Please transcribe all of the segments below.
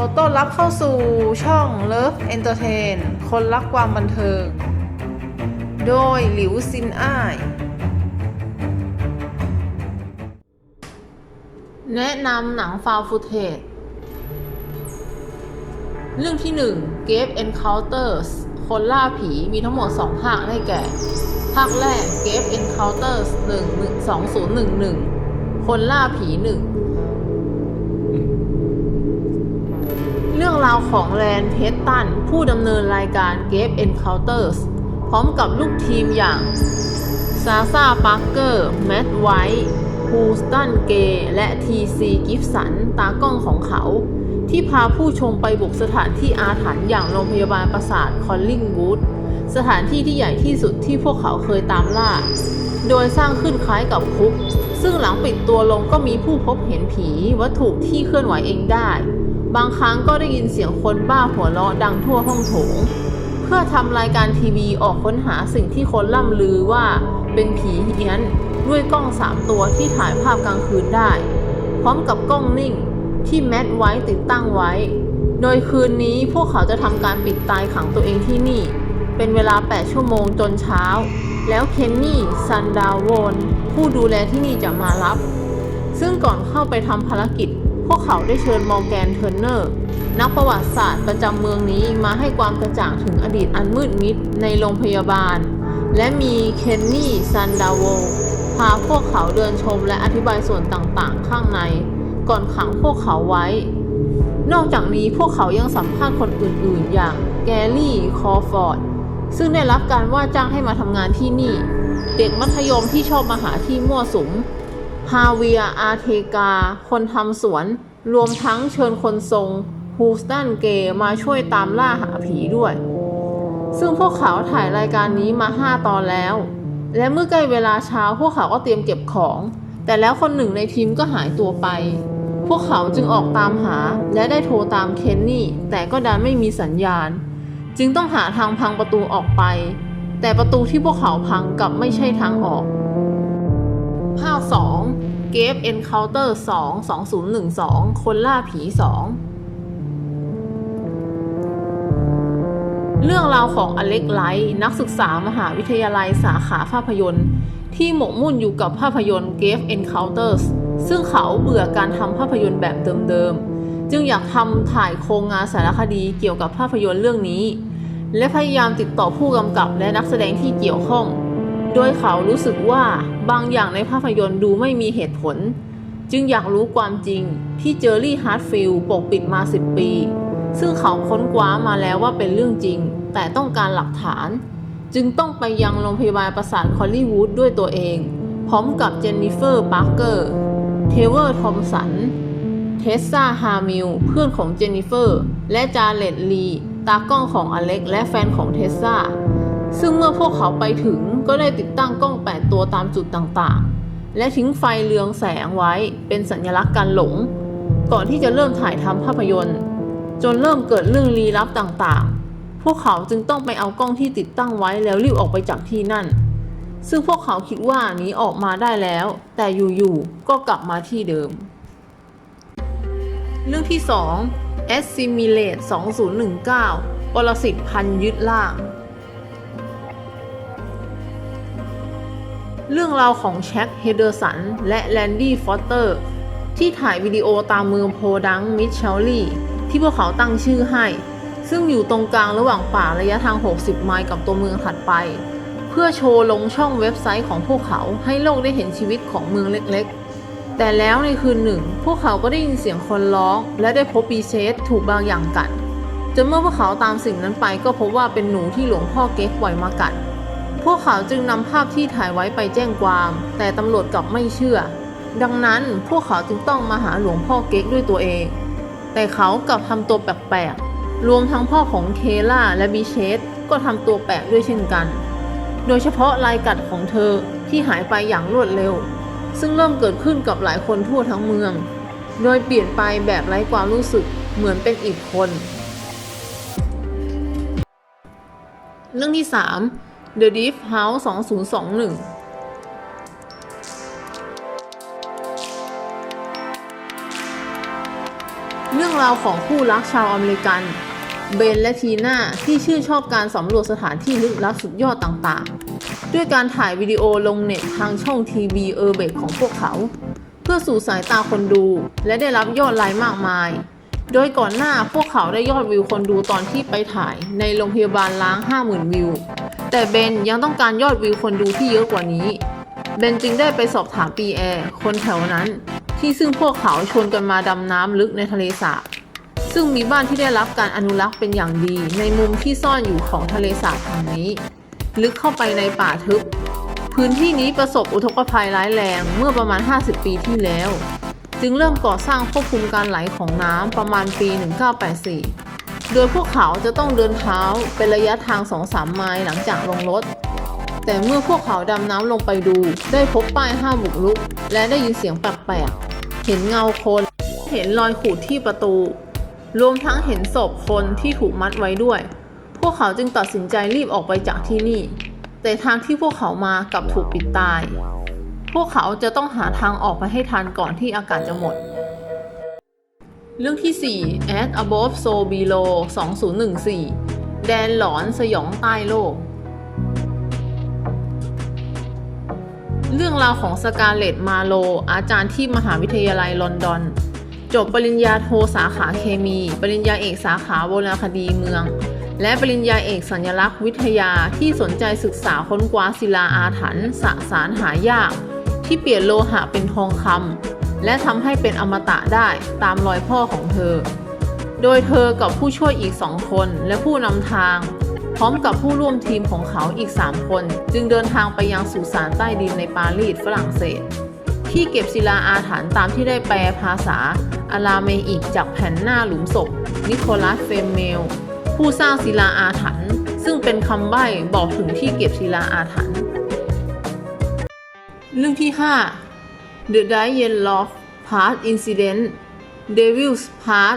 ขอต้อนรับเข้าสู่ช่อง Love Entertain คนรักความบันเทิง โดยหลิวซินอ้าย แนะนำหนังฟาวฟุตเทจเรื่องที่ 1 Gave Encounters คนล่าผีมีทั้งหมด 2 ภาคได้แก่ ภาคแรก Gave Encounters 1 2011 คนล่าผี 1 ราวของแลนเพสตัน ผู้ดำเนินรายการ Gave Encounters พร้อมกับลูกทีมอย่างซาซาปาร์เกอร์ แมตไวท์ฮูสตันเกย์และทีซีกิฟสัน ตากล้องของเขา ที่พาผู้ชมไปบุกสถานที่อาถรรพ์อย่างโรงพยาบาลประสาทคอลลิงวูดสถานที่ที่ใหญ่ที่สุดที่พวกเขาเคยตามล่า โดยสร้างขึ้นคล้ายกับคุก ซึ่งหลังปิดตัวลงก็มีผู้พบเห็นผีวัตถุที่เคลื่อนไหวเองได้ บางครั้งก็ได้ยินเสียงคนบ้าหัวเราะดังทั่วห้องโถง เพื่อทำรายการทีวีออกค้นหาสิ่งที่คนล่ำลือว่าเป็นผีเฮี้ยนด้วยกล้อง3ตัวที่ถ่ายภาพกลางคืนได้ พร้อมกับกล้องนิ่งที่แมทไว้ติดตั้งไว้ โดยคืนนี้พวกเขาจะทำการปิดตายขังตัวเองที่นี่ เป็นเวลา 8 ชั่วโมงจนเช้า แล้วเคนนี่ซันดาวโวนผู้ดูแลที่นี่จะมารับ ซึ่งก่อนเข้าไปทำภารกิจ พวกเขาได้เชิญมอร์แกนเทอร์เนอร์ นักประวัติศาสตร์ประจำเมืองนี้มาให้ความกระจ่างถึงอดีตอันมืดมิดในโรงพยาบาล และมีเคนนี่ซันดาวโวพาพวกเขาเดินชมและอธิบายส่วนต่างๆ ข้างใน ก่อนขังพวกเขาไว้ นอกจากนี้พวกเขายังสัมภาษณ์คนอื่นๆ อย่างแกรี่ คอฟอร์ด ซึ่งได้รับการว่าจ้างให้มาทำงานที่นี่ เด็กมัธยมที่ชอบมาหาที่มั่วสุม ฮาเวียอาเทกา คนทำสวน รวมทั้งเชิญคนทรงฮูสตันเกย์มาช่วยตามล่าหาผีด้วย ซึ่งพวกเขาถ่ายรายการนี้มา5ตอนแล้ว และเมื่อใกล้เวลาเช้าพวกเขาก็เตรียมเก็บของ แต่แล้วคนหนึ่งในทีมก็หายตัวไป พวกเขาจึงออกตามหาและได้โทรตามเคนนี่ แต่ก็ดันไม่มีสัญญาณ จึงต้องหาทางพังประตูออกไป แต่ประตูที่พวกเขาพังกลับไม่ใช่ทางออก ภาค 2 g a v e Encounter 2 2012 คนล่าผี 2 เรื่องราวของอเล็กไลท์นักศึกษามหาวิทยาลัยสาขาภาพยนตร์ ที่หมกมุ่นอยู่กับภาพยนตร์ g a v e Encounters ซึ่งเขาเบื่อการทำภาพยนตร์แบบเดิมๆ จึงอยากทำถ่ายโครงงานสารคดีเกี่ยวกับภาพยนตร์เรื่องนี้ และพยายามติดต่อผู้กำกับและนักแสดงที่เกี่ยวข้อง โดยเขารู้สึกว่าบางอย่างในภาพยนตร์ดูไม่มีเหตุผล จึงอยากรู้ความจริงที่เจอรี่ฮาร์ดฟิลด์ปกปิดมา 10 ปี ซึ่งเขาค้นคว้ามาแล้วว่าเป็นเรื่องจริง แต่ต้องการหลักฐาน จึงต้องไปยังโรงพยาบาลประสาทคอลลีวูดด้วยตัวเอง พร้อมกับเจนนิเฟอร์ปาร์เกอร์เทเวอร์ทอมสันเทสซาฮามิลเพื่อนของเจนนิเฟอร์ และจาเลตลีตากล้องของอเล็กและแฟนของเทสซาซึ่งเมื่อพวกเขาไปถึง ก็ได้ติดตั้งกล้อง 8 ตัวตามจุดต่างๆ และทิ้งไฟเรืองแสงไว้เป็นสัญลักษณ์การหลง ก่อนที่จะเริ่มถ่ายทำภาพยนตร์ จนเริ่มเกิดเรื่องลี้ลับต่างๆ พวกเขาจึงต้องไปเอากล้องที่ติดตั้งไว้แล้วรีบออกไปจากที่นั่น ซึ่งพวกเขาคิดว่าหนีออกมาได้แล้ว แต่อยู่ๆก็กลับมาที่เดิม เรื่องที่ 2 Assimilate 2019ปรสิตพันยึดล่าง เรื่องราวของแช็คเฮเดอร์สันและแลนดี้ฟอสเตอร์ ที่ถ่ายวิดีโอตามเมืองโพดังมิชเชลลี่ ที่พวกเขาตั้งชื่อให้ ซึ่งอยู่ตรงกลางระหว่างป่าระยะทาง 60 ไมล์กับตัวเมืองถัดไป เพื่อโชว์ลงช่องเว็บไซต์ของพวกเขาให้โลกได้เห็นชีวิตของเมืองเล็กๆ แต่แล้วในคืนหนึ่ง พวกเขาก็ได้ยินเสียงคนร้อง และได้พบปีเชสถูกบางอย่างกัดจนเมื่อพวกเขาตามสิ่งนั้นไปก็พบว่าเป็นหนูที่หลวงพ่อเก๊กปล่อยมากัด พวกเขาจึงนำภาพที่ถ่ายไว้ไปแจ้งความ แต่ตำรวจกลับไม่เชื่อ ดังนั้นพวกเขาจึงต้องมาหาหลวงพ่อเก๊กด้วยตัวเอง แต่เขากลับทำตัวแปลกๆ รวมทั้งพ่อของเคล่าและบิเชสก็ทำตัวแปลกด้วยเช่นกัน โดยเฉพาะลายกัดของเธอที่หายไปอย่างรวดเร็ว ซึ่งเริ่มเกิดขึ้นกับหลายคนทั่วทั้งเมือง โดยเปลี่ยนไปแบบไร้ความรู้สึกเหมือนเป็นอีกคน เรื่องที่ 3 The Deep House 2021เรื่องราวของคู่รักชาวอเมริกัน เบนและทีน่าที่ชื่นชอบการสำรวจสถานที่ลึกลับสุดยอดต่างๆ ด้วยการถ่ายวิดีโอลงเน็ตทางช่องทีวีเออร์เบกของพวกเขา เพื่อสู่สายตาคนดูและได้รับยอดไลค์มากมาย โดยก่อนหน้าพวกเขาได้ยอดวิวคนดูตอนที่ไปถ่ายในโรงพยาบาลล้าง 50,000 วิว แต่เบนยังต้องการยอดวิวคนดูที่เยอะกว่านี้ เบนจึงได้ไปสอบถามปีแอร์คนแถวนั้น ที่ซึ่งพวกเขาชวนกันมาดำน้ำลึกในทะเลสาบซึ่งมีบ้านที่ได้รับการอนุรักษ์เป็นอย่างดี ในมุมที่ซ่อนอยู่ของทะเลสาบแห่งนี้ ลึกเข้าไปในป่าทึบ พื้นที่นี้ประสบอุทกภัยร้ายแรงเมื่อประมาณ 50 ปีที่แล้ว จึงเริ่มก่อสร้างควบคุมการไหลของน้ำประมาณปี 1984 โดยพวกเขาจะต้องเดินเท้าเป็นระยะทาง 2-3 ไมล์หลังจากลงรถ แต่เมื่อพวกเขาดำน้ำลงไปดู ได้พบป้ายห้ามบุกรุก และได้ยินเสียงแปลกๆ เห็นเงาคน เห็นรอยขูดที่ประตู รวมทั้งเห็นศพคนที่ถูกมัดไว้ด้วย พวกเขาจึงตัดสินใจรีบออกไปจากที่นี่ แต่ทางที่พวกเขามากลับถูกปิดตาย พวกเขาจะต้องหาทางออกไปให้ทันก่อนที่อากาศจะหมด เรื่องที่ 4 At Above So Below 2014 แดนหลอนสยองใต้โลก เรื่องราวของสกาเลตมาโล อาจารย์ที่มหาวิทยาลัยลอนดอน จบปริญญาโทสาขาเคมี ปริญญาเอกสาขาโบราณคดีเมือง และปริญญาเอกสัญลักษณ์วิทยาที่สนใจศึกษาค้นคว้าศิลาอาถรรพ์สสารหายาก ที่เปลี่ยนโลหะเป็นทองคำและทำให้เป็นอมตะได้ตามรอยพ่อของเธอ โดยเธอกับผู้ช่วยอีกสองคนและผู้นำทาง พร้อมกับผู้ร่วมทีมของเขาอีก 3 คน จึงเดินทางไปยังสุสานใต้ดินในปารีสฝรั่งเศส ที่เก็บศิลาอาถรรพ์ตามที่ได้แปลภาษาอาราเมอิกจากแผ่นหน้าหลุมศพ นิโคลัสเฟมเมล ผู้สร้างศิลาอาถรรพ์ซึ่งเป็นคำใบ้บอกถึงที่เก็บศิลาอาถรรพ์ เรื่องที่ 5 The Diane Loft Part Incident Devil's Part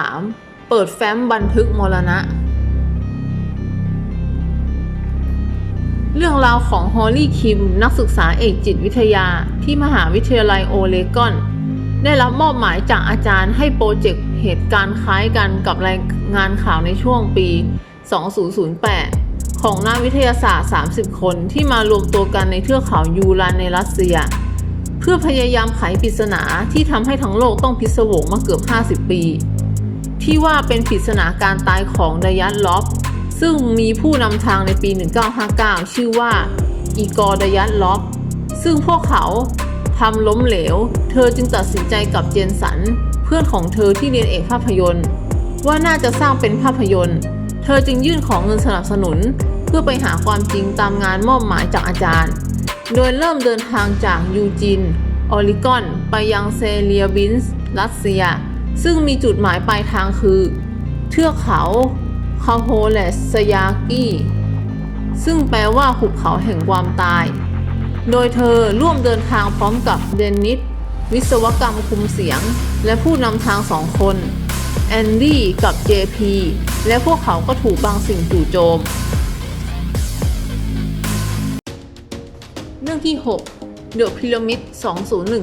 2013 เปิดแฟ้มบันทึกมรณะ เรื่องราวของฮอลลี่คิมนักศึกษาเอกจิตวิทยาที่มหาวิทยาลัยโอเลกอน ได้รับมอบหมายจากอาจารย์ให้โปรเจกต์เหตุการณ์คล้ายกันกับรายงานข่าวในช่วงปี 2008 ของนักวิทยาศาสตร์ 30 คนที่มารวมตัวกันในเทือกเขายูรานในรัสเซีย เพื่อพยายามไขปริศนาที่ทำให้ทั้งโลกต้องพิศวงมาเกือบ 50 ปี ที่ว่าเป็นปริศนาการตายของดยันล็อฟซึ่งมีผู้นำทางในปี 1959 ชื่อว่าอีกอร์ดยันล็อฟซึ่งพวกเขาทำล้มเหลว เธอจึงตัดสินใจกับเจนสัน เพื่อนของเธอที่เรียนเอกภาพยนตร์ ว่าน่าจะสร้างเป็นภาพยนตร์ เธอจึงยื่นของเงินสนับสนุน พื่อไปหาความจริงตามงานมอบหมายจากอาจารย์ โดยเริ่มเดินทางจากยูจิน ออริกอน ไปยังเซเลียบินส์ รัสเซีย ซึ่งมีจุดหมายปลายทางคือ เทือกเขาคาโฮเลสสยากีซึ่งแปลว่าหุบเขาแห่งความตาย โดยเธอร่วมเดินทางพร้อมกับเดนนิส วิศวกรรมคุมเสียง และผู้นำทางสองคน แอนดี้กับ JP และพวกเขาก็ถูกบางสิ่งจู่โจม เรื่องที่6 The Pyramid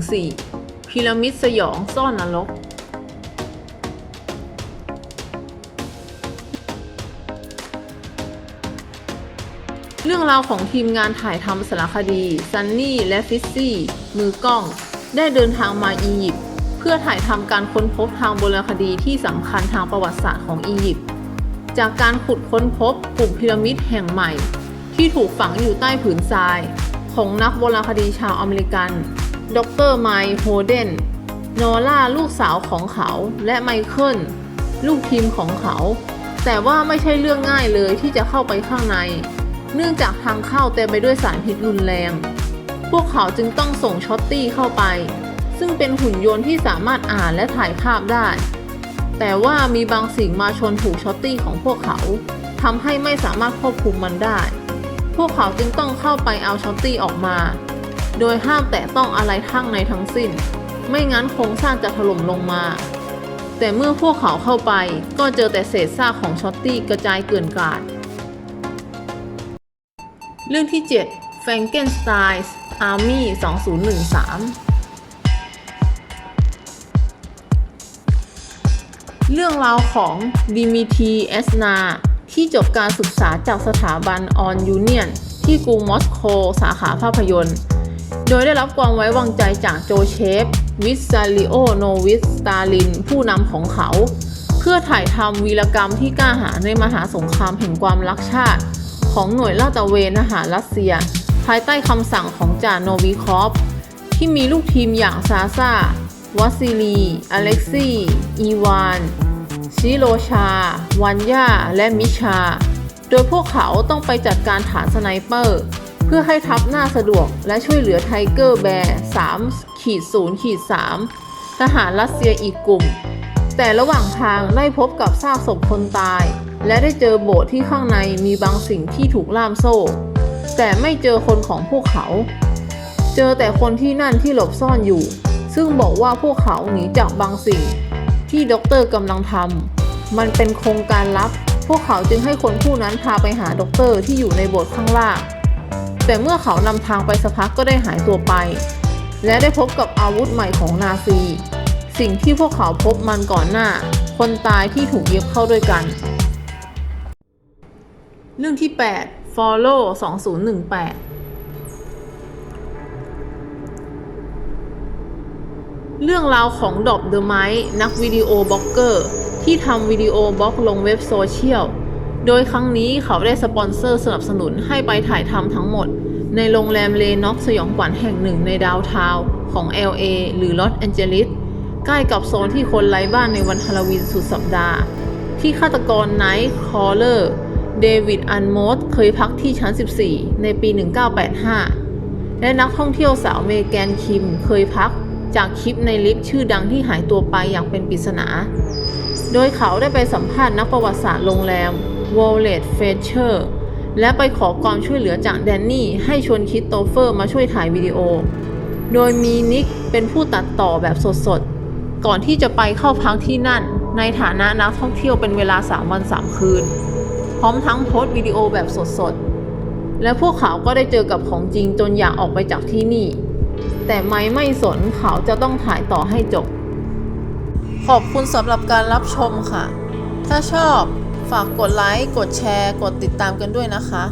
2014 พีระมิดสยองซ่อนนรก เรื่องราวของทีมงานถ่ายทำสารคดี ซันนี่และฟิซซี่ มือกล้อง ได้เดินทางมาอียิปต์เพื่อถ่ายทำการค้นพบทางโบราณคดีที่สำคัญทางประวัติศาสตร์ของอียิปต์ จากการขุดค้นพบกลุ่มพีระมิดแห่งใหม่ที่ถูกฝังอยู่ใต้ผืนทราย ของนักโบราณคดีชาวอเมริกัน ดรไมค์โฮเดน โนล่าลูกสาวของเขา และไมเคิล ลูกทีมของเขา แต่ว่าไม่ใช่เรื่องง่ายเลยที่จะเข้าไปข้างใน เนื่องจากทางเข้าเต็มไปด้วยสารพิษรุนแรง พวกเขาจึงต้องส่งช็อตตี้เข้าไป ซึ่งเป็นหุ่นยนต์ที่สามารถอ่านและถ่ายภาพได้ แต่ว่ามีบางสิ่งมาชนถูกช็อตตี้ของพวกเขาทำให้ไม่สามารถควบคุมมันได้ พวกเขาจึงต้องเข้าไปเอาช็อตตี้ออกมา โดยห้ามแตะต้องอะไรทั้งในทั้งสิ้น ไม่งั้นโครงสร้างจะถล่มลงมา แต่เมื่อพวกเขาเข้าไปก็เจอแต่เศษซากของช็อตตี้กระจายเกลื่อนกลาด เรื่องที่ 7 Frankenstein's Army 2013เรื่องราวของดิมิทีเอสนา ที่จบการศึกษาจากสถาบันออนยูเนียนที่กรุงมอสโกสาขาภาพยนตร์ โดยได้รับความไว้วางใจจากโจเชฟ วิสซาริโอโนวิสสตาลิน ผู้นำของเขา เพื่อถ่ายทำวีรกรรมที่กล้าหาญในมหาสงครามแห่งความรักชาติ ของหน่วยลาดตระเวนทหารรัสเซีย ภายใต้คำสั่งของจ่าโนวิคอฟที่มีลูกทีมอย่างซาซาวัซิลี อเล็กซี่ อีวาน ชิโรชา วันยาและมิชา โดยพวกเขาต้องไปจัดการฐานสไนเปอร์ เพื่อให้ทัพหน้าสะดวกและช่วยเหลือไทเกอร์แบร์3ขีด0ขีด3ทหารรัสเซียอีกกลุ่ม แต่ระหว่างทางได้พบกับซากศพคนตาย และได้เจอโบสถ์ที่ข้างในมีบางสิ่งที่ถูกล่ามโซ่ แต่ไม่เจอคนของพวกเขา เจอแต่คนที่นั่นที่หลบซ่อนอยู่ ซึ่งบอกว่าพวกเขาหนีจากบางสิ่ง ที่ด็อกเตอร์กำลังทำมันเป็นโครงการลับ พวกเขาจึงให้คนผู้นั้นพาไปหาด็อกเตอร์ที่อยู่ในโบสถ์ข้างล่าง แต่เมื่อเขานำทางไปสักพักก็ได้หายตัวไป และได้พบกับอาวุธใหม่ของนาซี สิ่งที่พวกเขาพบมันก่อนหน้า คนตายที่ถูกเย็บเข้าด้วยกัน เรื่องที่ 8 Follow 2018 เรื่องราวของดอบเดอะไมท์นักวิดีโอบล็อกเกอร์ ที่ทำวิดีโอบล็อกลงเว็บโซเชียล โดยครั้งนี้เขาได้สปอนเซอร์สนับสนุนให้ไปถ่ายทำทั้งหมด ในโรงแรมเลน็อกสยองขวัญแห่งหนึ่งในดาวทาวน์ของ LA หรือลอสแอนเจลิสใกล้กับโซนที่คนไร้บ้านในวันฮาโลวีนสุดสัปดาห์ ที่ฆาตกรไนท์คอเลอร์เดวิดอันโมสเคยพักที่ชั้น 14 ในปี 1985 และนักท่องเที่ยวสาวเมแกนคิมเคยพัก จากคลิปในลิฟต์ชื่อดังที่หายตัวไปอย่างเป็นปริศนา โดยเขาได้ไปสัมภาษณ์นักประวัติศาสตร์โรงแรม w a l l e t f e t c h e r และไปขอความช่วยเหลือจากแดนนี่ให้ชวนคริสโตเฟอร์มาช่วยถ่ายวิดีโอ โดยมีนิกเป็นผู้ตัดต่อแบบสดๆ ก่อนที่จะไปเข้าพักที่นั่น ในฐานะนักท่องเที่ยวเป็นเวลา 3 วัน 3 คืน พร้อมทั้งโพสต์วิดีโอแบบสดๆ และพวกเขาก็ได้เจอกับของจริงจนอยากออกไปจากที่นี่ แต่ไม่ไม่สนเขาจะต้องถ่ายต่อให้จบ ขอบคุณสำหรับการรับชมค่ะ ถ้าชอบฝากกดไลค์ กดแชร์ กดติดตามกันด้วยนะคะ